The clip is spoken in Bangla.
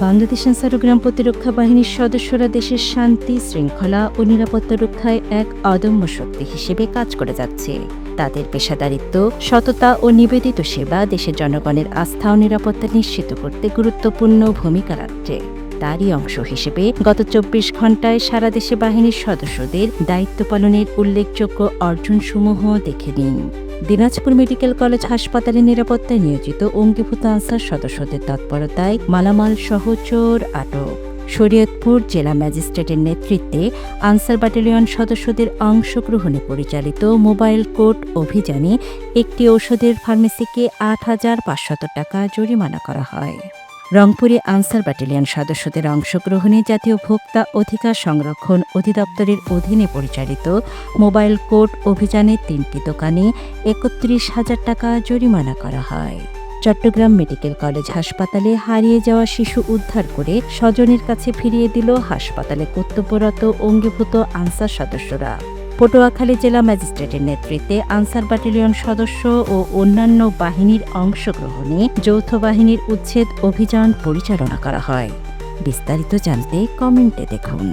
বাংলাদেশ আনসার প্রতিরক্ষা বাহিনীর সদস্যরা দেশের শান্তি, শৃঙ্খলা ও নিরাপত্তা রক্ষায় এক অদম্য শক্তি হিসেবে কাজ করে যাচ্ছে। তাদের পেশাদারিত্ব, সততা ও নিবেদিত সেবা দেশের জনগণের আস্থা ও নিরাপত্তা নিশ্চিত করতে গুরুত্বপূর্ণ ভূমিকা রাখছে। তারই অংশ হিসেবে গত চব্বিশ ঘন্টায় সারা দেশে বাহিনীর সদস্যদের দায়িত্ব পালনের উল্লেখযোগ্য অর্জনসমূহ দেখে নিন। দিনাজপুর মেডিকেল কলেজ হাসপাতালে নিরাপত্তায় নিয়োজিত অঙ্গীভূত আনসার সদস্যদের তৎপরতায় মালামাল সহ চোর আটক। শরীয়তপুর জেলা ম্যাজিস্ট্রেটের নেতৃত্বে আনসার ব্যাটালিয়ন সদস্যদের অংশগ্রহণে পরিচালিত মোবাইল কোর্ট অভিযানে একটি ঔষধের ফার্মেসিকে আট হাজার পাঁচশত টাকা জরিমানা করা হয়। রংপুরে আনসার ব্যাটালিয়ন সদস্যদের অংশগ্রহণে জাতীয় ভোক্তা অধিকার সংরক্ষণ অধিদপ্তরের অধীনে পরিচালিত মোবাইল কোর্ট অভিযানে তিনটি দোকানে একত্রিশ হাজার টাকা জরিমানা করা হয়। চট্টগ্রাম মেডিকেল কলেজ হাসপাতালে হারিয়ে যাওয়া শিশু উদ্ধার করে স্বজনের কাছে ফিরিয়ে দিল হাসপাতালে কর্তব্যরত অঙ্গীভূত আনসার সদস্যরা। পটুয়াখালী জেলা ম্যাজিস্ট্রেটের নেতৃত্বে আনসার ব্যাটালিয়ন সদস্য ও অন্যান্য বাহিনীর অংশগ্রহণে যৌথ বাহিনীর উচ্ছেদ অভিযান পরিচালনা করা হয়। বিস্তারিত জানতে কমেন্টে দেখুন।